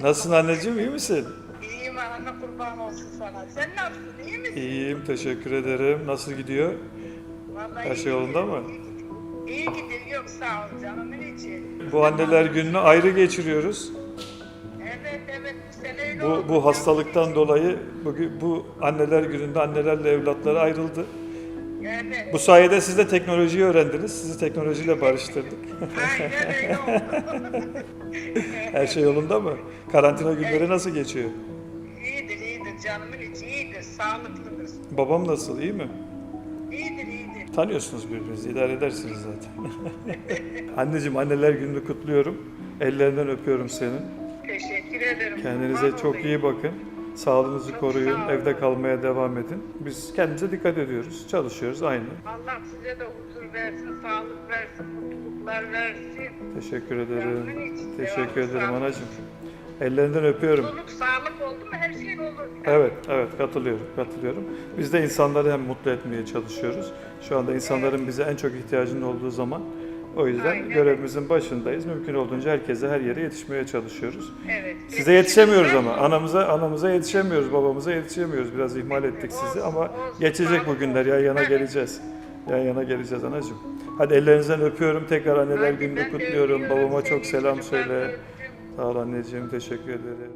Nasılsın anneciğim iyi misin? İyiyim anne kurban olsun sana. Sen nasılsın iyi misin? İyiyim teşekkür ederim. Nasıl gidiyor? Vallahi Her iyi şey yolunda gidiyor, mı? iyi gidiyor. İyi gidiyor yok sağ ol canımın içi. Bu anneler gününü ayrı geçiriyoruz. Evet evet bu sene öyle Bu bu hastalıktan dolayı bugün bu anneler gününde annelerle evlatları ayrıldı. Evet. Bu sayede siz de teknolojiyi öğrendiniz. Sizi teknolojiyle barıştırdık. Aynen öyle oldu. Her şey yolunda mı? Karantina günleri nasıl geçiyor? iyidir iyidir canımın içi iyidir. Sağlıklıdır. Babam nasıl iyi mi? İyidir iyidir. Tanıyorsunuz birbirinizi, idare edersiniz zaten. Anneciğim anneler gününü kutluyorum. Ellerinden öpüyorum senin. Teşekkür ederim. Kendinize Kurban çok olayım. iyi bakın. Sağlığınızı koruyun. sağ. Evde kalmaya devam edin. Biz kendimize dikkat ediyoruz. Çalışıyoruz aynı. Allah size de huzur versin, sağlık versin, mutluluklar versin. Teşekkür ederim. Teşekkür ederim anacığım. Ellerinden öpüyorum. Sağlık oldu mu her şey olur. Evet, evet katılıyorum, katılıyorum. Biz de insanları hem mutlu etmeye çalışıyoruz. Şu anda insanların bize en çok ihtiyacının olduğu zaman o yüzden Aynen. görevimizin başındayız. Mümkün olduğunca herkese her yere yetişmeye çalışıyoruz. Evet. Size yetişemiyoruz ama anamıza anamıza yetişemiyoruz, babamıza yetişemiyoruz. Biraz ihmal ettik sizi ama olsun. geçecek bu günler. Yan yana geleceğiz. Yan yana geleceğiz anacığım. Hadi ellerinizden öpüyorum. Tekrar anneler gününü kutluyorum. Babama çok selam söyle. Sağ ol anneciğim. Teşekkür ederim.